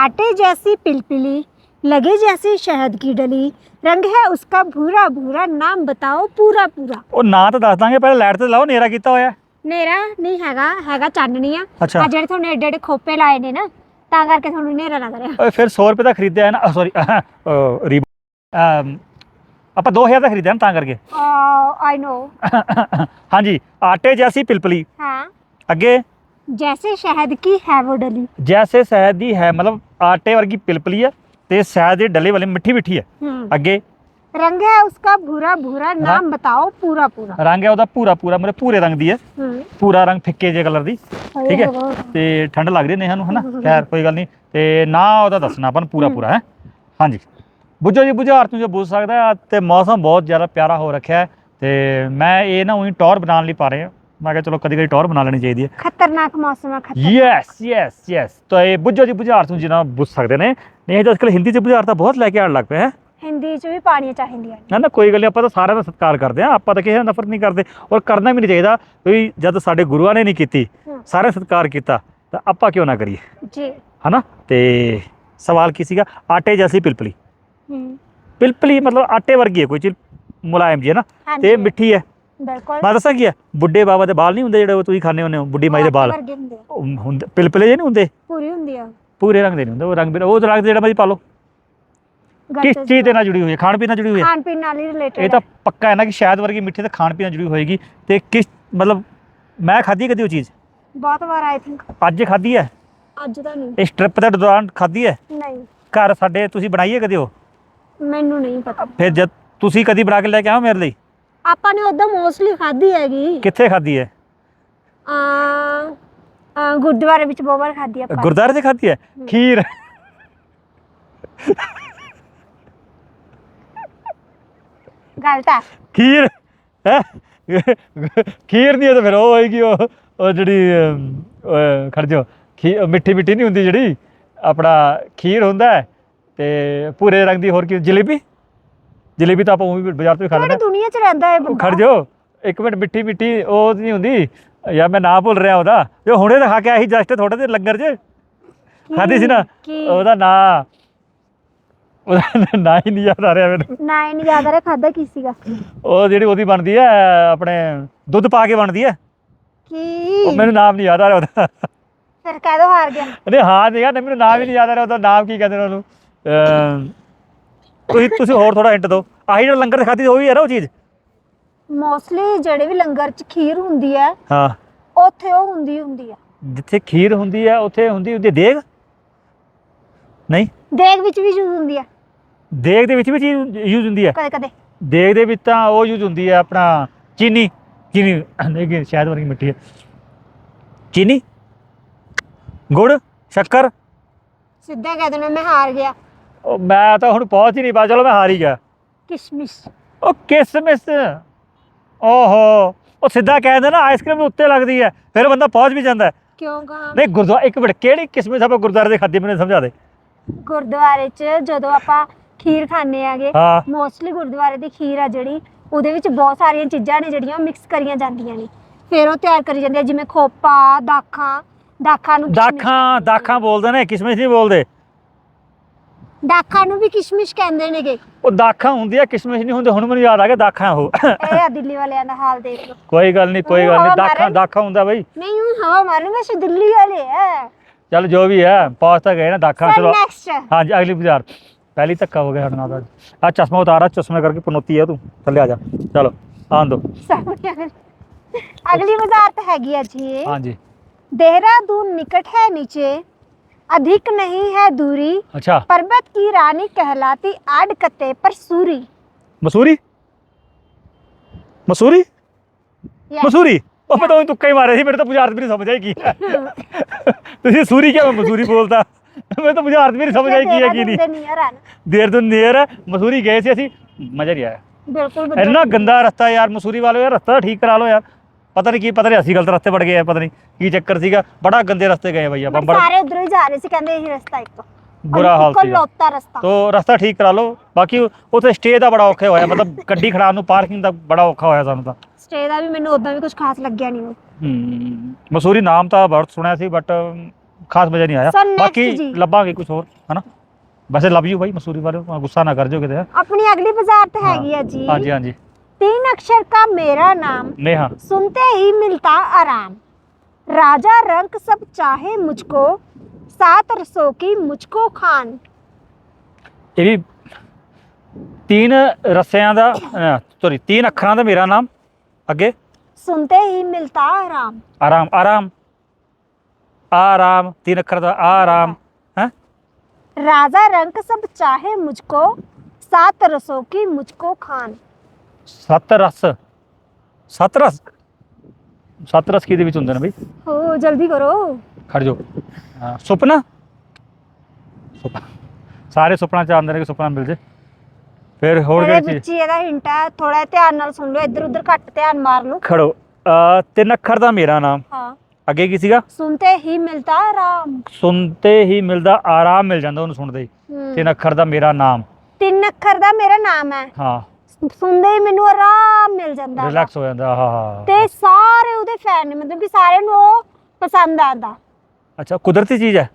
आटे जैसी पिलपिली लगे जैसी शहद की डली रंग है उसका भूरा भूरा नाम बताओ पूरा पूरा ਉਹ ਨਾਂ ਤਾਂ ਦੱਸ ਦਾਂਗੇ ਪਹਿਲਾਂ ਲਾਈਟ ਤੇ ਲਾਓ ਨੇਰਾ ਕੀਤਾ ਹੋਇਆ ਨੇਰਾ ਨਹੀਂ ਹੈਗਾ ਹੈਗਾ ਚਾਨਣੀ ਆ ਅੱਛਾ ਆ ਜਿਹੜੇ ਤੁਹਾਨੂੰ ਏਡੇ ਏਡੇ ਖੋਪੇ ਲਾਏ ਨੇ ਨਾ ਤਾਂ ਕਰਕੇ ਤੁਹਾਨੂੰ ਨੇਰਾ ਲੱਗ ਰਿਹਾ ਓਏ ਫਿਰ 100 ਰੁਪਏ ਦਾ ਖਰੀਦਿਆ ਹੈ ਨਾ ਸੌਰੀ ਰੀਬ ਆਪਾਂ 2000 ਦਾ ਖਰੀਦਿਆ ਨਾ ਤਾਂ ਕਰਕੇ ਆਈ ਨੋ ਹਾਂਜੀ ਆਟੇ ਜੈਸੀ ਪਿਲਪਲੀ ਹਾਂ ਅੱਗੇ जैसे शहद की है वो डली ਜੈਸੇ ਸ਼ਹਿਦ ਦੀ ਹੈ ਮਤਲਬ ਆਟੇ ਵਰਗੀ ਪਿਲਪਲੀ ਹੈ ਤੇ ਸ਼ਹਿਦ ਦੇ ਡੱਲੇ ਵਾਲੀ ਮਿੱਠੀ ਮਿੱਠੀ ਹੈ हम्म ਅੱਗੇ रंग है उसका भूरा भूरा नाम बताओ पूरा पूरा ਰੰਗ ਹੈ ਉਹਦਾ ਪੂਰਾ ਪੂਰਾ ਮਤਲਬ ਪੂਰੇ ਰੰਗ ਦੀ ਹੈ हम्म ਪੂਰਾ ਰੰਗ ਫਿੱਕੇ ਜਿਹੇ ਕਲਰ ਦੀ ਠੀਕ ਹੈ ਤੇ ਠੰਡ ਲੱਗ ਰਹੀ ਨੇ ਸਾਨੂੰ ਹਨਾ ਖੈਰ ਕੋਈ ਗੱਲ ਨਹੀਂ ਤੇ ਨਾ ਉਹਦਾ ਦੱਸਣਾ ਆਪਾਂ ਨੂੰ ਪੂਰਾ ਪੂਰਾ ਹੈ ਹਾਂਜੀ ਬੁੱਝੋ ਜੀ ਬੁਝਾਰਤ ਨੂੰ ਜੋ ਬੁੱਝ ਸਕਦਾ ਹੈ ਤੇ ਮੌਸਮ ਬਹੁਤ ਜ਼ਿਆਦਾ ਪਿਆਰਾ ਹੋ ਰੱਖਿਆ ਹੈ ਤੇ ਮੈਂ ਇਹ ਨਾ ਉਹੀ ਟੌਰ ਬਣਾਉਣ ਲਈ ਪਾ ਰਹੇ ਹਾਂ ਮੈਂ ਕਿਹਾ ਚਲੋ ਕਦੀ ਕਦੀ ਟੌਰ ਬਣਾ ਲੈਣੀ ਚਾਹੀਦੀ ਹੈ। ਖਤਰਨਾਕ ਮੌਸਮ ਹੈ ਖਤਰਨਾਕ। ਯੈਸ ਯੈਸ ਯੈਸ ਤਾਂ ਇਹ ਬੁੱਝੋ ਦੀ ਬੁਝਾਰਤ ਨੂੰ ਜਿਨਾ ਬੁੱਝ ਸਕਦੇ ਨੇ। ਨਹੀਂ ਇਹ ਤਾਂ ਅੱਜਕੱਲ ਹਿੰਦੀ ਚ ਬੁਝਾਰਤ ਤਾਂ ਬਹੁਤ ਲੈ ਕੇ ਆਣ ਲੱਗ ਪਏ ਹੈ। ਹਿੰਦੀ ਚ ਵੀ ਪਾਣੀਆਂ ਚਾਹੀਦੀਆਂ ਨੇ। ਨਾ ਨਾ ਕੋਈ ਗੱਲ ਨਹੀਂ ਆਪਾਂ ਤਾਂ ਸਾਰਿਆਂ ਦਾ ਸਤਿਕਾਰ ਕਰਦੇ ਆ ਆਪਾਂ ਤਾਂ ਕਿਸੇ ਨਫ਼ਰਤ ਨਹੀਂ ਕਰਦੇ ਔਰ ਕਰਨਾ ਵੀ ਨਹੀਂ ਚਾਹੀਦਾ ਵੀ ਜਦ ਸਾਡੇ ਗੁਰੂਆਂ ਨੇ ਨਹੀਂ ਕੀਤੀ ਸਾਰੇ ਸਤਿਕਾਰ ਕੀਤਾ ਤਾਂ ਆਪਾਂ ਕਿਉਂ ਨਾ ਕਰੀਏ? ਜੀ। ਹਨਾ? ਤੇ ਸਵਾਲ ਕੀ ਸੀਗਾ? ਆਟੇ ਜੈਸੀ ਪਿਲਪਲੀ? ਹੂੰ। ਪਿਲਪਲੀ ਮਤਲਬ ਆਟੇ ਵਰਗੀ ਹੈ ਕੋਈ ਚੀਜ਼ ਮੁਲਾਇਮ ਜੀ ਹੈ ਨਾ? ਤੇ ਮਿੱਠੀ ਹੈ। ਮੈਂ ਦੱਸਾਂ ਕੀ ਹੈ ਬੁੱਢੇ ਬਾਬਾ ਦੇ ਬਾਲ ਨਹੀਂ ਹੁੰਦੇ ਜਿਹੜੇ ਤੁਸੀਂ ਖਾਣੇ ਹੁੰਦੇ ਹੋ ਬੁੱਢੀ ਮਾਈ ਦੇ ਬਾਲ? ਵਰਗੇ ਹੁੰਦੇ ਪਿਲਪਲੇ ਜੇ ਨਹੀਂ ਹੁੰਦੇ? ਪੂਰੀ ਹੁੰਦੀ ਆ। ਪੂਰੇ ਰੰਗ ਦੇ ਨਹੀਂ ਹੁੰਦੇ ਉਹ ਰੰਗ ਬਿਰ ਉਹ ਰੰਗ ਜਿਹੜਾ ਮਰਜ਼ੀ ਪਾ ਲਓ। ਕਿਸ ਚੀਜ਼ ਦੇ ਨਾਲ ਜੁੜੀ ਹੋਈ ਹੈ? ਖਾਣ ਪੀਣ ਨਾਲ ਜੁੜੀ ਹੋਈ ਹੈ? ਖਾਣ ਪੀਣ ਨਾਲ ਹੀ ਰਿਲੇਟਡ ਇਹ ਤਾਂ ਪੱਕਾ ਹੈ ਨਾ ਕਿ ਸ਼ਾਇਦ ਵਰਗੀ ਮਿੱਠੀ ਤਾਂ ਖਾਣ ਪੀਣ ਨਾਲ ਜੁੜੀ ਹੋਏਗੀ। ਤੇ ਕਿਸ ਮਤਲਬ ਮੈਂ ਖਾਧੀ ਕਦੀ ਉਹ ਚੀਜ਼? ਬਹੁਤ ਵਾਰ ਆਈ ਥਿੰਕ। ਅੱਜ ਖਾਧੀ ਹੈ? ਅੱਜ ਤਾਂ ਨਹੀਂ। ਇਸ ਟ੍ਰਿਪ ਦੇ ਦੌਰਾਨ ਖਾਧੀ ਹੈ? ਨਹੀਂ। ਘਰ ਸਾਡੇ ਤੁਸੀਂ ਬਣਾਈਏ ਕਦੇ ਉਹ? ਮੈਨੂੰ ਨਹੀਂ ਪਤਾ। ਫਿਰ ਜਦ ਤੁਸੀਂ ਕਦੀ ਬਣਾ ਕੇ ਲੈ ਕੇ ਆਓ ਮੇਰੇ ਲਈ? ਆਪਾਂ ਨੇ ਉਦੋਂ ਮੋਸਟਲੀ ਖਾਧੀ ਹੈਗੀ। ਕਿੱਥੇ ਖਾਧੀ ਹੈ? ਆ ਆ ਗੁਰਦੁਆਰੇ ਵਿੱਚ ਬਹੁਤ ਵਾਰ ਖਾਧੀ ਆਪਾਂ। ਗੁਰਦਾਰੇ 'ਚ ਖਾਧੀ ਹੈ? ਖੀਰ। ਗਲਤ ਹੈ। ਖੀਰ ਹੈ? ਖੀਰ ਨਹੀਂ ਹੈ ਤਾਂ ਫਿਰ ਉਹ ਹੋਏਗੀ ਉਹ ਉਹ ਜਿਹੜੀ ਅਮ, ਖੜ ਜਾਓ। ਖੀ ਮਿੱਠੀ ਮਿੱਠੀ ਨਹੀਂ ਹੁੰਦੀ ਜਿਹੜੀ ਆਪਣਾ ਖੀਰ ਹੁੰਦਾ ਹੈ ਤੇ ਭੂਰੇ ਰੰਗ ਦੀ ਹੋਰ ਕੀ ਜਲੇਬੀ? ਜਲੇਬੀ ਤਾਂ ਆਪਾਂ ਉਹ ਵੀ ਬਾਜ਼ਾਰ ਤੋਂ ਵੀ ਖਾ ਲੈਂਦੇ ਕਿਹੜੀ ਹਾਂ। ਦੁਨੀਆ 'ਚ ਰਹਿੰਦਾ ਹੈ ਬੰਦਾ। ਖੜ ਜਾਓ। ਇੱਕ ਮਿੰਟ ਮਿੱਠੀ ਮਿੱਠੀ ਉਹ ਨਹੀਂ ਹੁੰਦੀ। ਯਾਰ ਮੈਂ ਨਾਂ ਭੁੱਲ ਰਿਹਾ ਉਹਦਾ। ਜੋ ਹੁਣੇ ਤਾਂ ਖਾ ਕੇ ਆਹੀ ਜਸਟ ਥੋੜੇ ਦੇ ਲੰਗਰ 'ਚ। ਖਾਧੀ ਸੀ ਨਾ? ਕੀ? ਉਹਦਾ ਨਾਂ। ਉਹਦਾ ਨਾਂ ਹੀ ਨਹੀਂ ਯਾਦ ਆ ਰਿਹਾ ਮੈਨੂੰ। ਨਾ ਇਹ ਨਹੀਂ ਯਾਦ ਆ ਰਿਹਾ ਖਾਦਾ ਕੀ ਸੀਗਾ? ਉਹ ਜਿਹੜੀ ਉਹਦੀ ਬਣਦੀ ਹੈ ਆਪਣੇ ਦੁੱਧ ਪਾ ਕੇ ਬਣਦੀ ਹੈ। ਕੀ? ਉਹ ਮੈਨੂੰ ਨਾਮ ਨਹੀਂ ਯਾਦ ਆ ਰਿਹਾ ਉਹਦਾ। ਫਿਰ ਕਹਿ ਦੋ ਹਾਰ ਗਿਆ। ਨਹੀਂ ਹਾਂ ਨਹੀਂ ਯਾਰ ਮੈਨੂੰ ਨਾਮ ਹੀ ਨਹੀਂ ਯਾਦ ਆ ਰਿਹਾ ਉਹਦਾ। ਨਾਮ ਕੀ ਕਹਿੰਦੇ ਨੇ ਉਹਨੂੰ? ਅਮ, ਤੁਸੀਂ ਤੁਸੀਂ ਹੋਰ ਥੋੜਾ ਹਿੰਟ ਦਿਓ। ਆਹੀ ਜਿਹੜਾ ਲੰਗਰ ਖਾਦੀ ਉਹ ਹੀ ਹੈ ਨਾ ਉਹ ਚੀਜ਼? ਮੋਸਟਲੀ ਜਿਹੜੇ ਵੀ ਲੰਗਰ 'ਚ ਖੀਰ ਹੁੰਦੀ ਹੈ ਹਾਂ। ਉੱਥੇ ਉਹ ਹੁੰਦੀ ਹੁੰਦੀ ਹੈ। ਜਿੱਥੇ ਖੀਰ ਹੁੰਦੀ ਹੈ ਉੱਥੇ ਹੁੰਦੀ ਉਹਦੀ ਦੇਗ? ਨਹੀਂ? ਦੇਗ ਵਿੱਚ ਵੀ ਯੂਜ਼ ਹੁੰਦੀ ਹੈ। ਦੇਗ ਦੇ ਵਿੱਚ ਵੀ ਚੀਜ਼ ਯੂਜ਼ ਹੁੰਦੀ ਹੈ? ਕਦੇ ਕਦੇ। ਦੇਗ ਦੇ ਵਿੱਚ ਤਾਂ ਉਹ ਯੂਜ਼ ਹੁੰਦੀ ਹੈ ਆਪਣਾ ਚੀਨੀ। ਚੀਨੀ ਨਹੀਂ ਕਿ ਸ਼ਾਇਦ ਵਰਗੀ ਮਿੱਠੀ ਹੈ। ਚੀਨੀ? ਗੁੜ? ਸ਼ੱਕਰ? ਸਿੱਧਾ ਕਹਿ ਦੇਣਾ ਮੈਂ ਹਾਰ ਗਿਆ। ਉਹ ਮੈਂ ਤਾਂ ਹੁਣ ਪਹੁੰਚ ਹੀ ਨਹੀਂ ਪਾ ਚਲੋ ਮੈਂ ਹਾਰ ਹੀ ਗਿਆ। ਕਿਸ਼ਮਿਸ਼। ਉਹ ਕਿਸਮਿਸ। ਓਹੋ ਉਹ ਸਿੱਧਾ ਕਹਿ ਦਿੰਦਾ ਨਾ ਆਈਸਕ੍ਰੀਮ ਦੇ ਉੱਤੇ ਲੱਗਦੀ ਹੈ ਫਿਰ ਬੰਦਾ ਪਹੁੰਚ ਵੀ ਜਾਂਦਾ ਹੈ। ਕਿਉਂ ਕਹਾਂ ਨਹੀਂ ਗੁਰਦੁਆਰਾ ਇੱਕ ਮਿੰਟ ਕਿਹੜੀ ਕਿਸਮਿਸ ਆਪਾਂ ਗੁਰਦੁਆਰੇ ਦੇ ਖਾਦੀ ਮੈਨੂੰ ਸਮਝਾ ਦੇ। ਗੁਰਦੁਆਰੇ 'ਚ ਜਦੋਂ ਆਪਾਂ ਖੀਰ ਖਾਣੇ ਆਗੇ ਹਾਂ। ਮੋਸਟਲੀ ਗੁਰਦੁਆਰੇ ਦੀ ਖੀਰ ਆ ਜਿਹੜੀ ਉਹਦੇ ਵਿੱਚ ਬਹੁਤ ਸਾਰੀਆਂ ਚੀਜ਼ਾਂ ਨੇ ਜਿਹੜੀਆਂ ਮਿਕਸ ਕਰੀਆਂ ਜਾਂਦੀਆਂ ਨੇ। ਫਿਰ ਉਹ ਤਿਆਰ ਕਰੀ ਜਾਂਦੀ ਆ ਜਿਵੇਂ ਖੋਪਾ ਦਾਖਾਂ ਦਾਖਾਂ ਨੂੰ ਕਿਸ਼ਮਿਸ਼ ਦਾਖਾਂ ਦਾਖਾਂ ਬੋਲਦੇ ਨੇ ਕਿਸਮਿਸ ਨਹੀਂ ਬੋਲਦੇ। ਦਾਖਾ ਨੂੰ ਵੀ ਕਿਸ਼ਮਿਸ਼ ਕਹਿੰਦੇ ਨੇਗੇ। ਉਹ ਦਾਖਾਂ ਹੁੰਦੀ ਕਿਸ਼ਮਿਸ਼ ਨਹੀਂ ਹੁੰਦੇ ਹੁਣ ਮੈਨੂੰ ਯਾਦ ਆ ਗਿਆ ਦਾਖਾਂ ਉਹ। ਇਹ ਆ ਦਿੱਲੀ ਵਾਲਿਆਂ ਦਾ ਹਾਲ ਦੇਖ ਲਓ। ਕੋਈ ਗੱਲ ਨਹੀਂ ਕੋਈ ਗੱਲ ਨਹੀਂ ਦਾਖਾਂ ਦਾਖਾਂ ਹੁੰਦਾ ਬਈ। ਨਹੀਂ ਉਹ ਹਵਾ ਮਾਰਨ ਵੈਸੇ ਦਿੱਲੀ ਵਾਲੇ ਆ। ਚੱਲ ਜੋ ਵੀ ਹੈ ਪਹੁੰਚ ਤਾਂ ਗਏ ਨਾ ਦਾਖਾਂ ਚਲੋ ਹਾਂਜੀ ਅਗਲੀ ਬਾਜ਼ਾਰ। ਪਹਿਲੀ ਧੱਕਾ ਹੋ ਗਿਆ ਹੜਨਾ ਦਾ ਆ ਚਸ਼ਮਾ ਉਤਾਰਾ ਚਸ਼ਮੇ ਕਰਕੇ ਪਨੋਤੀ ਆ ਤੂੰ। ਥੱਲੇ ਆ ਜਾ। ਚਲੋ ਆਂ ਦੋ ਅਗਲੀ ਬਾਜ਼ਾਰ ਤਾਂ ਹੈਗੀ ਆ ਜੀ। ਹਾਂਜੀ। ਦੇਹਰਾਦੂਨ ਨਿਕਟ ਹੈ ਨੀਚੇ। अधिक नहीं है दूरी। अच्छा। पर्वत की रानी कहलाती आड़ कते पर सूरी। मसूरी? मसूरी? मसूरी? ओ मैं तो तुक्का ही मारा थी मेरे तो मुझे अर्थ भी नहीं समझ आई की। तुझे सूरी क्या मसूरी बोलता? मैं तो मुझे अर्थ भी नहीं समझ आई की है कि नहीं। देर तो नियर है मसूरी गए थे असं मज़ा नहीं आया। बिल्कुल इतना गंदा रास्ता यार मसूरी वालों यार रास्ता तो ठीक करा लो यार। ਪਤਾ ਨਹੀਂ ਕੀ ਪਤਾ ਨਹੀਂ ਅਸੀਂ ਗਲਤ ਰਸਤੇ ਵੜ ਗਏ ਆ ਪਤਾ ਨਹੀਂ ਕੀ ਚੱਕਰ ਸੀਗਾ। ਬੜਾ ਗੰਦੇ ਰਸਤੇ ਗਏ ਬਾਈ ਆਪਾਂ ਸਾਰੇ ਉਧਰੋਂ ਹੀ ਜਾ ਰਹੇ ਸੀ ਕਹਿੰਦੇ ਇਹ ਰਸਤਾ ਇੱਕ। ਬੁਰਾ ਹਾਲ ਸੀ ਲੋਤਾ ਰਸਤਾ। ਤੋ ਰਸਤਾ ਠੀਕ ਕਰਾ ਲਓ। ਬਾਕੀ ਉਥੇ ਸਟੇ ਦਾ ਬੜਾ ਔਖਾ ਹੋਇਆ ਮਤਲਬ ਗੱਡੀ ਖੜਾਉਣ ਨੂੰ ਪਾਰਕਿੰਗ ਦਾ ਬੜਾ ਔਖਾ ਹੋਇਆ ਸਾਨੂੰ ਤਾਂ। ਸਟੇ ਦਾ ਵੀ ਮੈਨੂੰ ਉਦਾਂ ਵੀ ਕੁਝ ਖਾਸ ਲੱਗਿਆ ਨਹੀਂ ਹੂੰ ਮਸੂਰੀ ਨਾਮ ਤਾਂ ਬਹੁਤ ਸੁਣਿਆ ਸੀ ਬਟ ਖਾਸ ਮਜ਼ਾ ਨਹੀਂ ਆਇਆ। ਬਾਕੀ ਲੱਭਾਂਗੇ ਕੁਝ ਹੋਰ ਹਨਾ? ਵੈਸੇ ਲਵ ਯੂ ਬਾਈ ਮਸੂਰੀ ਵਾਲੇ ਗੁੱਸਾ ਨਾ ਕਰ ਜਾਓ ਕਿਤੇ। ਆਪਣੀ ਅਗਲੀ ਬਾਜ਼ਾਰ ਤੇ ਹੈਗੀ ਆ ਜੀ। ਹਾਂਜੀ ਹਾਂਜੀ। तीन अक्षर का मेरा नाम ਨੇਹਾ सुनते ही मिलता आराम राजा रंग सब चाहे मुझको सात रसों की मुझको खान ਇਹ ਵੀ ਤਿੰਨ ਰਸਿਆਂ ਦਾ ਸੌਰੀ ਤਿੰਨ ਅੱਖਰਾਂ ਦਾ ਮੇਰਾ ਨਾਮ ਅੱਗੇ सुनते ही मिलता आराम ਆਰਾਮ ਆਰਾਮ ਆਰਾਮ ਤਿੰਨ ਅੱਖਰ ਦਾ ਆਰਾਮ ਹੈ राजा रंग सब चाहे मुझको सात रसों की मुझको खान ਸੱਤ ਰਸ। ਸੱਤ ਰਸ? ਸੱਤ ਰਸ ਕਿਹਦੇ ਵਿੱਚ ਹੁੰਦੇ ਨੇ ਬਈ? ਹੋ ਜਲਦੀ ਕਰੋ। ਖੜ ਜਾਓ। ਸੁਪਨਾ? ਸੁਪਨਾ। ਸਾਰੇ ਸੁਪਨਾ ਚਾਹੁੰਦੇ ਨੇ ਕਿ ਸੁਪਨਾ ਮਿਲ ਜੇ। ਫਿਰ ਹੋਰ ਕਿਹੜੀ ਚੀਜ਼? ਵਿੱਚ ਇਹਦਾ ਹਿੰਟ ਹੈ ਥੋੜਾ ਧਿਆਨ ਨਾਲ ਸੁਣ ਲਓ ਇੱਧਰ ਉੱਧਰ ਘੱਟ ਧਿਆਨ ਮਾਰ ਲਓ। ਖੜੋ। ਤਿੰਨ ਅੱਖਰ ਦਾ ਮੇਰਾ ਨਾਮ। ਹਾਂ। ਅੱਗੇ ਕੀ ਸੀਗਾ? ਸੁਣਤੇ ਹੀ ਮਿਲਤਾ ਆਰਾਮ। ਸੁਣਤੇ ਹੀ ਮਿਲਦਾ ਆਰਾਮ ਮਿਲ ਜਾਂਦਾ ਉਹਨੂੰ ਸੁਣਦੇ ਹੀ। ਤਿੰਨ ਅੱਖਰ ਦਾ ਮੇਰਾ ਨਾਮ। ਤਿੰਨ ਅੱਖਰ ਦਾ ਮੇਰਾ ਨਾਮ ਹੈ। ਹਾਂ। ਸੁਣਦੇ ਹੀ ਮੈਨੂੰ ਆਰਾਮ ਮਿਲ ਜਾਂਦਾ ਵਾ। ਰਿਲੈਕਸ ਹੋ ਜਾਂਦਾ ਹਾਂ ਹਾਂ ਤੇ ਸਾਰੇ ਉਹਦੇ ਫੈਨ ਨੇ ਮਤਲਬ ਕਿ ਸਾਰਿਆਂ ਨੂੰ ਉਹ ਪਸੰਦ ਆਉਂਦਾ। ਅੱਛਾ ਕੁਦਰਤੀ ਚੀਜ਼ ਹੈ?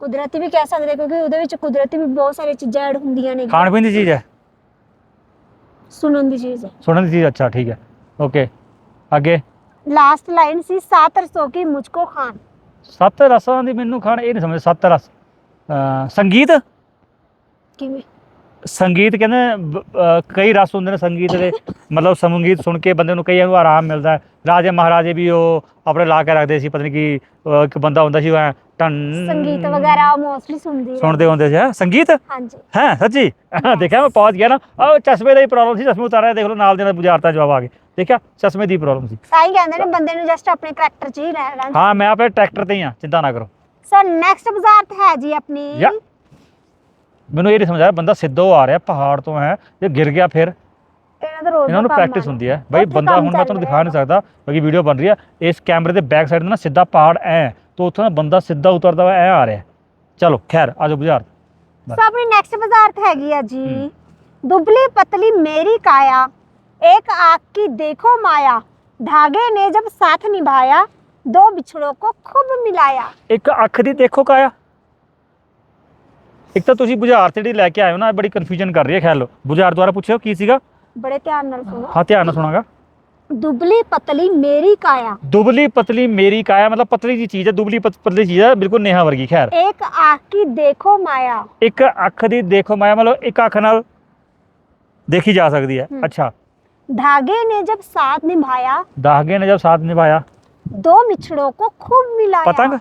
ਕੁਦਰਤੀ ਵੀ ਕਹਿ ਸਕਦੇ ਕਿਉਂਕਿ ਉਹਦੇ ਵਿੱਚ ਕੁਦਰਤੀ ਵੀ ਬਹੁਤ ਸਾਰੀਆਂ ਚੀਜ਼ਾਂ ਐਡ ਹੁੰਦੀਆਂ ਨੇ। ਖਾਣ ਪੀਣ ਦੀ ਚੀਜ਼ ਹੈ? ਸੁਣਨ ਦੀ ਚੀਜ਼ ਹੈ। ਸੁਣਨ ਦੀ ਚੀਜ਼ ਅੱਛਾ ਠੀਕ ਹੈ। ਓਕੇ ਅੱਗੇ। ਲਾਸਟ ਲਾਈਨ ਸੀ ਸਾਤ ਰਸੋਂ ਕੀ ਮੁਝਕੋ ਖਾਨ ਸੱਤ ਰਸਾਂ ਦੀ ਮੈਨੂੰ ਖਾਣ ਇਹ ਨਹੀਂ ਸਮਝ ਸੱਤ ਰਸ ਅਹ ਸੰਗੀਤ? ਕਿਵੇਂ? ਸੰਗੀਤ ਕਹਿੰਦੇ ਬ- ਅਹ ਕਈ ਰਸ ਹੁੰਦੇ ਨੇ ਸੰਗੀਤ ਦੇ। ਮਤਲਬ ਸੰਗੀਤ ਸੁਣ ਕੇ ਬੰਦੇ ਨੂੰ ਕਈਆਂ ਨੂੰ ਆਰਾਮ ਮਿਲਦਾ ਹੈ। ਰਾਜੇ ਮਹਾਰਾਜੇ ਵੀ ਉਹ ਆਪਣੇ ਲਾ ਕੇ ਰੱਖਦੇ ਸੀ ਪਤਾ ਨਹੀਂ ਕੀ ਅਹ ਇੱਕ ਬੰਦਾ ਹੁੰਦਾ ਸੀ ਉਹ ਐਂ ਟਨ ਸੰਗੀਤ ਵਗੈਰਾ ਮੋਸਟਲੀ ਸੁਣਦੀ ਹੈ ਸੁਣਦੇ ਹੁੰਦੇ ਸੀ ਹੈਂ? ਸੰਗੀਤ? ਹਾਂਜੀ। ਹੈ ਸੱਚੀ? ਦੇਖਿਆ ਮੈਂ ਪਹੁੰਚ ਗਿਆ ਨਾ। ਆਹ ਚਸ਼ਮੇ ਦੀ ਪ੍ਰੋਬਲਮ ਸੀ ਚਸ਼ਮੇ ਉਤਾਰਿਆ ਦੇਖ ਲਓ ਨਾਲ ਦੇ ਨਾਲ ਬੁਝਾਰਤਾ ਜਵਾਬ ਆ ਗਏ। ਦੇਖਿਆ ਚਸ਼ਮੇ ਦੀ ਪ੍ਰੋਬਲਮ ਸੀ। ਤਾਂ ਹੀ ਕਹਿੰਦੇ ਨੇ ਬੰਦੇ ਨੂੰ ਜਸਟ ਆਪਣੇ ਕਰੈਕਟਰ 'ਚ ਹੀ ਰਹਿਣਾ ਹਾਂ ਮੈਂ ਆਪਣੇ ਟਰੈਕਟਰ ਤੇ ਹੀ ਹਾਂ ਚਿੰਤਾ ਨਾ ਕਰੋ। ਸੋ ਨੈਕਸਟ ਬਾਜ਼ਾਰ ਹੈ ਜੀ ਆਪਣੀ। ਮੈਨੂੰ ਇਹ ਨਹੀਂ ਸਮਝ ਆਇਆ ਬੰਦਾ ਸਿੱਧੋ ਆ ਰਿਹਾ ਪਹਾੜ ਤੋਂ ਹੈ ਜੇ ਗਿਰ ਗਿਆ ਫਿਰ। ਇਹਨਾਂ ਦਾ ਰੋਜ਼ ਇਹਨਾਂ ਨੂੰ ਪ੍ਰੈਕਟਿਸ ਹੁੰਦੀ ਹੈ। ਬਾਈ ਬੰਦਾ ਹੁਣ ਮੈਂ ਤੁਹਾਨੂੰ ਦਿਖਾ ਨਹੀਂ ਸਕਦਾ ਬਾਕੀ ਵੀਡੀਓ ਬਣ ਰਹੀ ਹੈ ਇਸ ਕੈਮਰੇ ਦੇ ਬੈਕ ਸਾਈਡ ਦਾ ਨਾ ਸਿੱਧਾ ਪਹਾੜ ਐ ਤੋਂ ਉੱਥੋਂ ਦਾ ਬੰਦਾ ਸਿੱਧਾ ਉਤਰਦਾ ਹੋਇਆ ਐ ਆ ਰਿਹਾ। ਚਲੋ ਖੈਰ ਆਜੋ ਬਾਜ਼ਾਰ ਸੋ ਆਪਣੀ ਨੈਕਸਟ ਬਾਜ਼ਾਰ ਤੇ ਹੈਗੀ ਆ ਜੀ। ਦੁਬਲੀ ਪਤਲੀ ਮੇਰੀ ਕਾਇਆ ਇੱਕ ਆਖ ਕੀ ਦੇਖੋ ਮਾਇਆ। ਧਾਗੇ ਨੇ ਜਬ ਸਾਥ ਨਿਭਾਇਆ ਦੋ ਵਿਛੜੋ ਕੋ ਖੁਬ ਮਿਲਾਇਆ। ਇੱਕ ਅੱਖ ਦੀ ਦੇਖੋ ਕਾਇਆ। ਇੱਕ ਤਾਂ ਤੁਸੀਂ ਬੁਝਾਰ ਤੇ ਜਿਹੜੀ ਲੈ ਕੇ ਆਏ ਹੋ ਨਾ ਇਹ ਬੜੀ ਕਨਫਿਊਜ਼ਨ ਕਰ ਰਹੀ ਹੈ ਖੈਰ ਲੋ ਬੁਝਾਰ ਦੁਆਰਾ ਪੁੱਛਿਓ ਕੀ ਸੀਗਾ बड़े ध्यान नाल सुनो ਹਾਂ ਧਿਆਨ ਨਾਲ ਸੁਣਾਗਾ दुबली पतली मेरी काया ਦੁਬਲੀ ਪਤਲੀ ਮੇਰੀ ਕਾਇਆ ਮਤਲਬ ਪਤਲੀ ਜੀ ਚੀਜ਼ ਹੈ ਦੁਬਲੀ ਪਤ- ਪਤਲੀ ਚੀਜ਼ ਹੈ ਬਿਲਕੁਲ ਨੇਹਾ ਵਰਗੀ ਖੈਰ एक आग की देखो माया ਇੱਕ ਅੱਖ ਦੀ ਦੇਖੋ ਮਾਇਆ ਮਤਲਬ ਇੱਕ ਅੱਖ ਨਾਲ ਦੇਖੀ ਜਾ ਸਕਦੀ ਹੈ ਹਮ। ਅੱਛਾ धागे ने जब साथ निभाया ਦਾਗੇ ਨੇ ਜਦ ਸਾਥ ਨਿਭਾਇਆ दो बिछड़ों को खूब मिलाया ਪਤੰਗ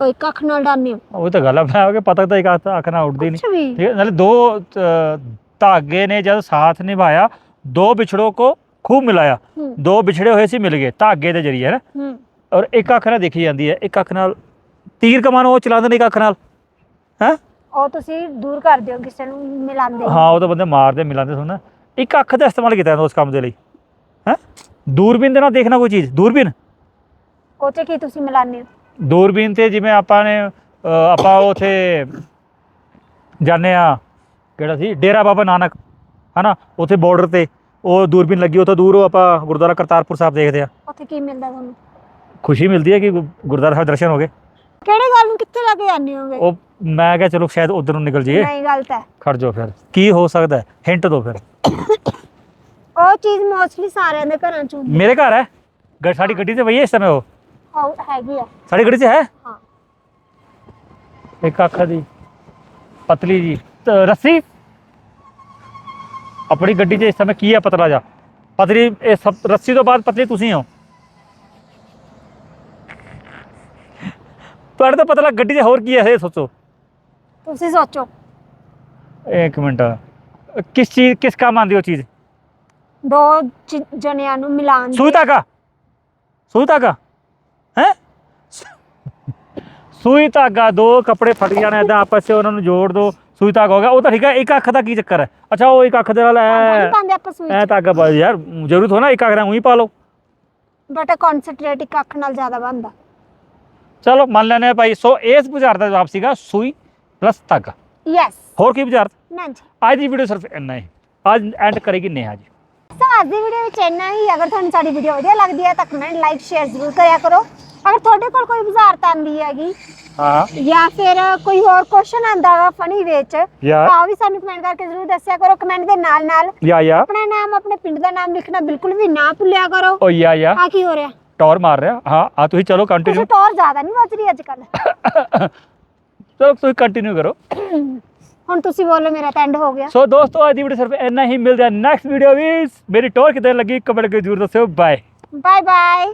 ਕੋਈ ਕੱਖ ਨਾਲ ਡਾਨੇ ਉਹ ਤਾਂ ਗੱਲ ਆ ਕਿ ਪਤਾ ਤਾਂ ਇੱਕ ਅੱਖ ਨਾਲ ਉੱਡਦੀ ਨਹੀਂ ਠੀਕ ਹੈ ਨਾਲੇ ਦੋ ਧਾਗੇ ਨੇ ਜਦ ਸਾਥ ਨਿਭਾਇਆ ਦੋ ਵਿਛੜੋ ਕੋ ਖੂਬ ਮਿਲਾਇਆ। ਦੋ ਵਿਛੜੇ ਹੋਏ ਸੀ ਮਿਲ ਗਏ ਧਾਗੇ ਦੇ ਜਰੀਏ ਨਾ ਔਰ ਇੱਕ ਅੱਖ ਨਾਲ ਦੇਖੀ ਜਾਂਦੀ ਹੈ ਇੱਕ ਅੱਖ ਨਾਲ ਤੀਰ ਕਮਾਨ ਉਹ ਚਲਾਉਂਦੇ ਨੇ ਇੱਕ ਅੱਖ ਨਾਲ ਹੈ? ਉਹ ਤੁਸੀਂ ਦੂਰ ਕਰ ਦਿਓ ਕਿਸੇ ਨੂੰ ਮਿਲਾਉਂਦੇ ਹਾਂ ਉਹ ਤਾਂ ਬੰਦੇ ਮਾਰਦੇ ਮਿਲਾਉਂਦੇ ਸੋ ਇੱਕ ਅੱਖ ਦਾ ਇਸਤੇਮਾਲ ਕੀਤਾ ਜਾਂਦਾ ਉਸ ਕੰਮ ਦੇ ਲਈ ਹੈ? ਦੂਰਬੀਨ ਦੇ ਨਾਲ ਦੇਖਣਾ ਕੋਈ ਚੀਜ਼ ਦੂਰਬੀਨ? ਉਹ ਕੀ ਤੁਸੀਂ ਮਿਲਾਉਂਦੇ ਹੋ? ਦੂਰਬੀਨ ਤੇ ਜਿਵੇਂ ਆਪਾਂ ਨੇ ਆਪਾਂ ਉਥੇ ਜਾਂਦੇ ਆ ਕਿਹੜਾ ਸੀ? ਡੇਰਾ ਬਾਬਾ ਨਾਨਕ ਹਨਾ? ਉਥੇ ਬਾਰਡਰ ਤੇ ਉਹ ਦੂਰਬੀਨ ਲੱਗੀ ਉੱਥੋਂ ਦੂਰੋਂ ਆਪਾਂ ਗੁਰਦੁਆਰਾ ਕਰਤਾਰਪੁਰ ਸਾਹਿਬ ਦੇਖਦੇ ਆ ਉੱਥੇ ਕੀ ਮਿਲਦਾ ਤੁਹਾਨੂੰ? ਖੁਸ਼ੀ ਮਿਲਦੀ ਹੈ ਕਿ ਗੁ- ਗੁਰਦੁਆਰਾ ਸਾਹਿਬ ਦਰਸ਼ਨ ਹੋ ਗਏ। ਕਿਹੜੀ ਗੱਲ ਨੂੰ ਕਿੱਥੇ ਲੈ ਕੇ ਜਾਂਦੇ ਹੋਗੇ? ਉਹ ਮੈਂ ਕਿਹਾ ਚਲੋ ਸ਼ਾਇਦ ਉਧਰ ਨੂੰ ਨਿਕਲ ਜਾਈਏ। ਨਹੀਂ ਗਲਤ ਹੈ। ਖੜ ਜਾਓ ਫਿਰ। ਕੀ ਹੋ ਸਕਦਾ ਹਿੰਟ ਦਿਓ ਫਿਰ। ਉਹ ਚੀਜ਼ ਮੋਸਟਲੀ ਸਾਰਿਆਂ ਦੇ ਘਰਾਂ 'ਚ ਹੁੰਦੀ ਮੇਰੇ ਘਰ ਹੈ? ਗ- ਸਾਡੀ ਗੱਡੀ ਤੇ ਪਈ ਹੈ ਇਸ ਸਮੇਂ ਉਹ? ਹੈ ਹੈਗੀ ਆ। ਸਾਡੀ ਗੱਡੀ 'ਚ ਹੈ? ਹਾਂ। ਇੱਕ ਅੱਖ ਦੀ ਪਤਲੀ ਜੀ। ਤ- ਰੱਸੀ? ਆਪਣੀ ਗੱਡੀ 'ਚ ਇਸ ਸਮੇਂ ਕੀ ਹੈ ਪਤਲਾ ਜਾ ਪਤਲੀ ਇਹ ਸਭ ਰੱਸੀ ਤੋਂ ਬਾਅਦ ਪਤਲੀ ਤੁਸੀਂ ਹੋ? ਤੁਹਾਡੇ ਤੋਂ ਪਤਲਾ ਗੱਡੀ 'ਚ ਹੋਰ ਕੀ ਹੈ ਇਹ ਸੋਚੋ। ਤੁਸੀਂ ਸੋਚੋ। ਇੱਕ ਮਿੰਟ। ਕਿਸ ਚੀਜ਼ ਕਿਸ ਕੰਮ ਆਉਂਦੀ ਉਹ ਚੀਜ਼? ਦੋ ਚ- ਜਣਿਆਂ ਨੂੰ ਮਿਲਾਉਣ ਦੀ। ਸੂਈ ਧਾਗਾ? ਸੂਈ ਧਾਗਾ? ਸੂਈ ਧਾਗਾ ਦੋ ਕੱਪੜੇ ਫਟ ਜਾਣੇ ਏਦਾਂ ਆਪਸ 'ਚ ਉਹਨਾਂ ਨੂੰ ਜੋੜ ਦੋ ਸੂਈ ਧਾਗਾ ਹੋ ਗਿਆ। ਉਹ ਤਾਂ ਠੀਕ ਹੈ ਇੱਕ ਅੱਖ ਦਾ ਕੀ ਚੱਕਰ ਹੈ? ਅੱਛਾ ਉਹ ਇੱਕ ਅੱਖ ਦੇ ਨਾਲ ਐ ਪਾਉਂਦੇ ਆਪਾਂ ਸੂਈ ਐ ਧਾਗਾ ਪਾ ਯਾਰ ਜ਼ਰੂਰ ਹੋ ਨਾ ਇੱਕ ਅੱਖ ਨਾਲ ਉਹੀ ਪਾ ਲਓ। ਬਟ ਕਨਸੈਂਟਰੇਟ ਇੱਕ ਅੱਖ ਨਾਲ ਜ਼ਿਆਦਾ ਬਣਦਾ। ਚਲੋ ਮੰਨ ਲੈਨੇ ਆ ਭਾਈ। ਸੋ ਇਸ ਬੁਝਾਰਤ ਦਾ ਜਵਾਬ ਸੀਗਾ ਸੂਈ ਪਲੱਸ ਧਾਗਾ। ਯੈਸ ਹੋਰ ਕੀ ਬੁਝਾਰਤ? ਨਾਂ ਜੀ। ਅੱਜ ਦੀ ਵੀਡੀਓ ਸਿਰਫ ਇੰਨਾ ਹੀ। ਅੱਜ ਐਂਡ ਕਰੇਗੀ ਨੇਹਾ ਜੀ। ਸੋ ਅੱਜ ਦੀ ਵੀਡੀਓ ਵਿੱਚ ਇੰਨਾ ਹੀ। ਅਗਰ ਤੁਹਾਨੂੰ ਸਾਡੀ ਵੀਡੀਓ ਵਧੀਆ ਲੱਗਦੀ ਹੈ ਤਾਂ ਕਮੈਂਟ ਲਾਈਕ ਸ਼ੇਅਰ ਜ਼ਰੂਰ ਕਰਿਆ ਕਰੋ। ਅਗਰ ਤੁਹਾਡੇ ਕੋਲ ਕੋਈ ਬੁਝਾਰਤ ਆਂਦੀ ਹੈਗੀ। ਹਾਂ। ਜਾਂ ਫਿਰ ਕੋਈ ਹੋਰ ਕੁਐਸਚਨ ਆਂਦਾ ਵਾ ਫਨੀ ਵਿੱਚ ਯਾ। ਤਾਂ ਉਹ ਵੀ ਸਾਨੂੰ ਕਮੈਂਟ ਕਰਕੇ ਜ਼ਰੂਰ ਦੱਸਿਆ ਕਰੋ। ਕਮੈਂਟ ਦੇ ਨਾਲ ਨਾਲ ਯਾ ਯਾ। ਆਪਣਾ ਨਾਮ ਆਪਣੇ ਪਿੰਡ ਦਾ ਨਾਮ ਲਿਖਣਾ ਬਿਲਕੁਲ ਵੀ ਨਾ ਭੁੱਲਿਆ ਕਰੋ। ਓ ਯਾ ਯਾ। ਆ ਕੀ ਹੋ ਰਿਹਾ? ਟੌਰ ਮਾਰ ਰਿਹਾ। ਹਾਂ ਆ ਤੁਸੀਂ ਚਲੋ ਕੰਟੀਨਿਊ ਤੁਸੀਂ ਟੌਰ ਜ਼ਿਆਦਾ ਨਹੀਂ ਵੱਜ ਰਹੀ ਅੱਜ ਕੱਲ ਚਲੋ ਤੁਸੀਂ ਕੰਟੀਨਿਊ ਕਰੋ। ਹੁਣ ਤੁਸੀਂ ਬੋਲੋ ਮੇਰਾ ਤਾਂ ਐਂਡ ਹੋ ਗਿਆ। ਸੋ ਦੋਸਤੋ ਅੱਜ ਦੀ ਵੀਡੀਓ ਸਿਰਫ ਇੰਨਾ ਹੀ। ਮਿਲਦਾ ਨੈਕਸਟ ਵੀਡੀਓ ਵਿੱਚ। ਮੇਰੀ ਟੌਰ ਕਿਦਾਂ ਲੱਗੀ ਕਮੈਂਟ ਕਰਕੇ ਜ਼ਰੂਰ ਦੱਸਿਓ। Bye bye bye